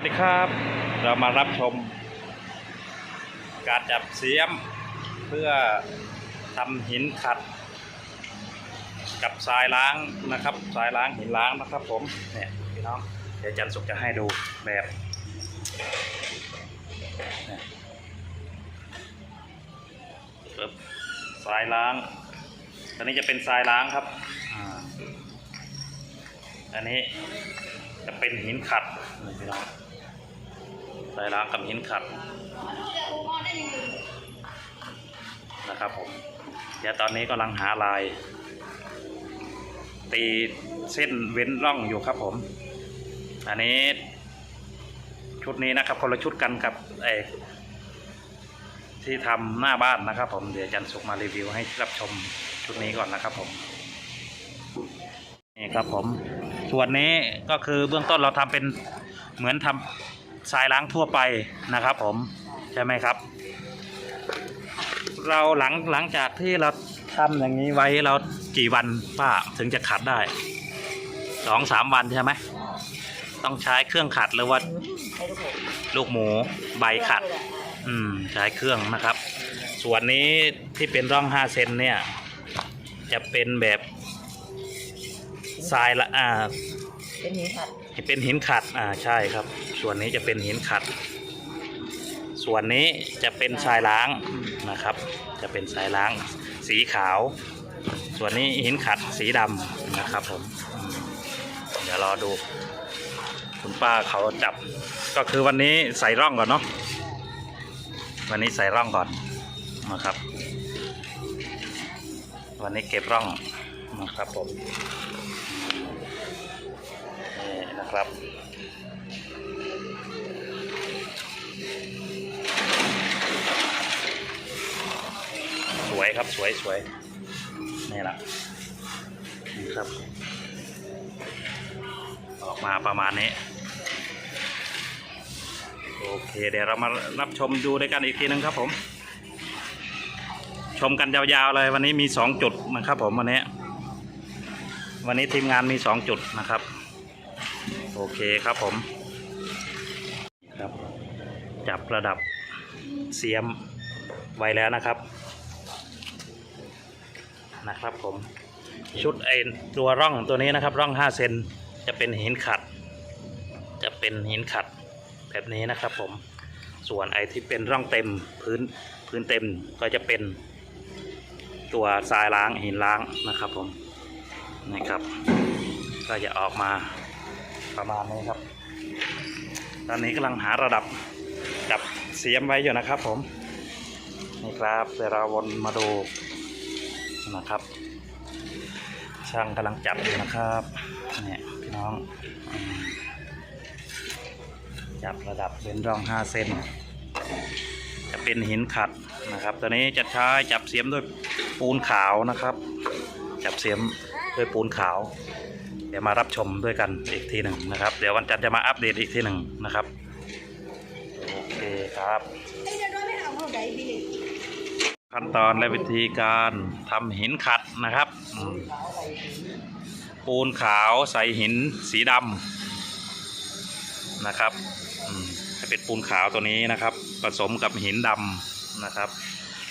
วัสดีครับ เรามารับชม การจับเสียมเพื่อทำหินขัด กับทรายล้างนะครับทรายล้างหินล้างนะครับ ผมเนี่ยพี่น้องเดี๋ยวอาจันสุกจะให้ดูแบบเนี่ยปึ๊บทรายล้างอันนี้จะเป็นทรายล้างครับอ่าอันนี้จะเป็นหินขัดนี่พี่น้อง ทรายล้างกับหินขัดนะครับผมเดี๋ยวตอนนี้กำลังหาลาย ตีเส้นเว้นร่องอยู่ครับผม อันนี้ ชุดนี้นะครับคนละชุดกันกับไอ้ที่ทำหน้าบ้านนะครับผมเดี๋ยวอาจันสุกมารีวิวให้รับชมชุดนี้ก่อนนะครับผมนี่ครับผมส่วนนี้ก็คือเบื้องต้นเราทำเป็นเหมือนทำ ทรายล้างทั่วไปนะครับ ผมใช่ไหมครับ เราหลังหลังจากที่เราทำอย่างนี้ไว้เรากี่วันป้าถึงจะขัดได้สองสามวันใช่ไหมต้องใช้เครื่องขัดหรือว่าให้ลูกหมูลูกหมูใบขัด อืมใช้เครื่องนะครับ ส่วนนี้ที่เป็นร่องห้าเซนเนี่ย จะเป็นแบบทรายละอ่า เป็นหินขัดเป็นหินขัดอ่าใช่ครับ ส่วนนี้จะเป็นหินขัด ส่วนนี้จะเป็นทรายล้างนะครับ จะเป็นทรายล้าง สีขาว ส่วนนี้หินขัดสีดำนะครับผมเดี๋ยวรอดูคุณป้าเขาจับ ก็คือวันนี้ใส่ร่องก่อนเนาะวันนี้ใส่ร่องก่อนนะครับ วันนี้เก็บร่องนะครับผม นะครับสวยครับสวยสวยนี่แหละนี่ครับ ออกมาประมาณนี้โอเค เดี๋ยวเรามารับชมดูด้วยกันอีกทีนึงครับผม ชมกันยาวๆเลยวันนี้มีสองจุดนะครับผมวันนี้ วันนี้ทีมงานมีสองจุดนะครับ โอเคครับผม ครับ จับระดับเสียมไว้แล้วนะครับ นะครับผม ชุดไอตัวร่องตัวนี้นะครับ ร่อง 5 เซนจะเป็นหินขัด จะเป็นหินขัดแบบนี้นะครับผม ส่วนไอที่เป็นร่องเต็มพื้นพื้นเต็มก็จะเป็นตัวทรายล้างหินล้างนะครับผมนี่ครับ ก็จะออกมา ประมาณนี้ครับ ตอนนี้กำลังหาระดับจับเสียมไว้อยู่นะครับ ผมนี่ครับเดี๋ยวเราวนมาดูนะครับ ช่างกำลังจับอยู่นะครับเนี่ยพี่น้องจับระดับเป็นร่อง5เซนจะเป็นหินขัดนะครับ ตัวนี้จะใช้จับเสียมด้วยปูนขาวนะครับ จับเสียมด้วยปูนขาว เดี๋ยวมารับชมด้วยกันอีกทีหนึ่งนะครับ เดี๋ยววันจันทร์จะมาอัปเดตอีกทีหนึ่งนะครับ โอเคครับ ขั้นตอนและวิธีการทำหินขัดนะครับปูนขาวใส่หินสีดำนะครับจะเป็นปูนขาวตัวนี้นะครับ ผสมกับหินดำนะครับ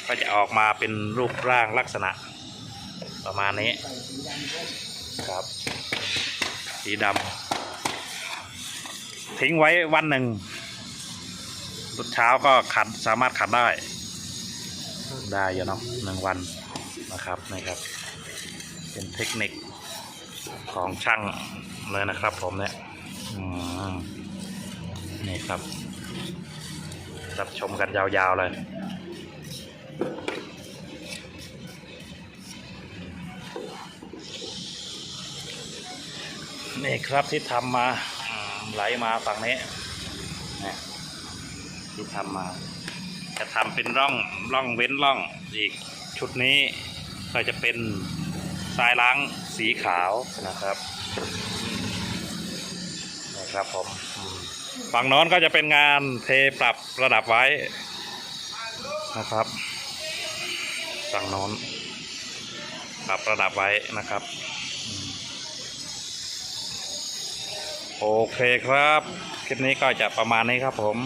ก็จะออกมาเป็นรูปร่างลักษณะประมาณนี้ครับ สีดำทิ้งไว้วันหนึ่งตอนเช้าก็ขัดสามารถขัดได้ ได้อยู่เนาะหนึ่งวันนะครับนะครับ เป็นเทคนิคของช่างเลยนะครับ ผมเนี่ยอืมนี่ครับรับชมกันยาวๆเลย นี่ครับที่ทำมาไหลมาฝั่งนี้นี่ที่ทำมา จะทำเป็นร่องร่องเว้นร่องอีกชุดนี้ก็จะเป็นทรายล้างสีขาวนะครับนะครับผมฝั่งน้นก็จะเป็นงานเทปรับระดับไว้นะครับฝั่งน้นปรับระดับไว้นะครับ โอเคครับ คลิปนี้ก็จะประมาณนี้ครับผม